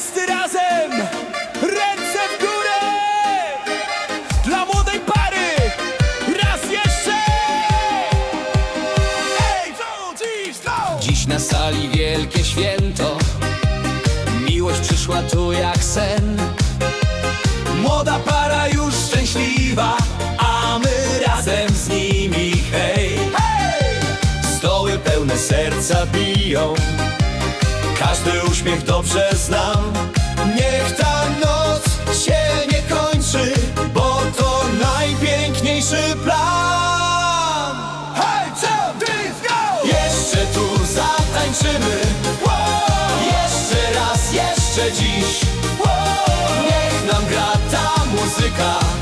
Wszyscy razem! Ręce w górę! Dla młodej pary! Raz jeszcze! Ej, two, three, go! Dziś na sali wielkie święto Miłość przyszła tu jak sen Młoda para już szczęśliwa A my razem z nimi hej Hej! Stoły pełne serca biją Każdy uśmiech dobrze znam. Niech ta noc się nie kończy Bo to najpiękniejszy plan. Hej, three, go! Jeszcze tu zatańczymy. Jeszcze raz, jeszcze dziś. Niech nam gra ta muzyka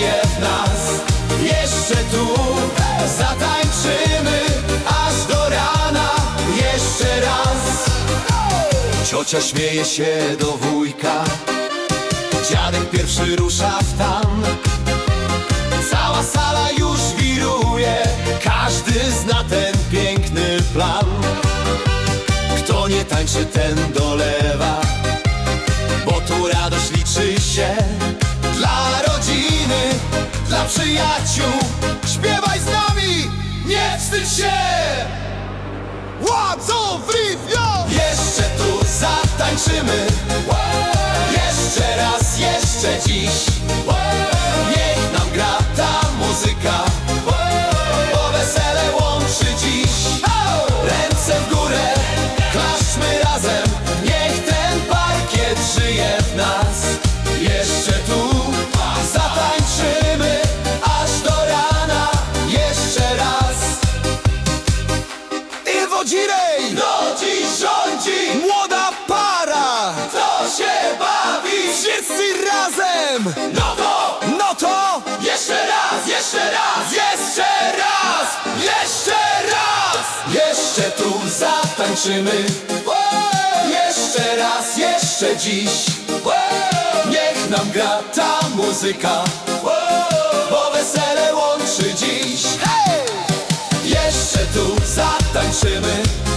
żyje w nas. Jeszcze tu zatańczymy Aż do rana Jeszcze raz. Ciocia śmieje się do wujka. Dziadek pierwszy rusza w tam. Cała sala już wiruje. Każdy zna ten piękny plan. Kto nie tańczy, ten dolewa przyjaciół. Śpiewaj z nami, nie wstydź się. One, two, yo! jeszcze tu zatańczymy. Jeszcze raz, jeszcze dziś. Niech nam gra ta muzyka. Bo wesele łączy dziś. Ręce w górę, klaszczmy razem. Niech ten parkiet żyje w nas I wodzirej! No dziś rządzi? Młoda para! To się bawi? Wszyscy razem! No to No to jeszcze raz, jeszcze raz, jeszcze raz, jeszcze raz. Jeszcze tu zatańczymy. Jeszcze raz, jeszcze dziś. Niech nam gra ta muzyka. Bo wesele zatańczymy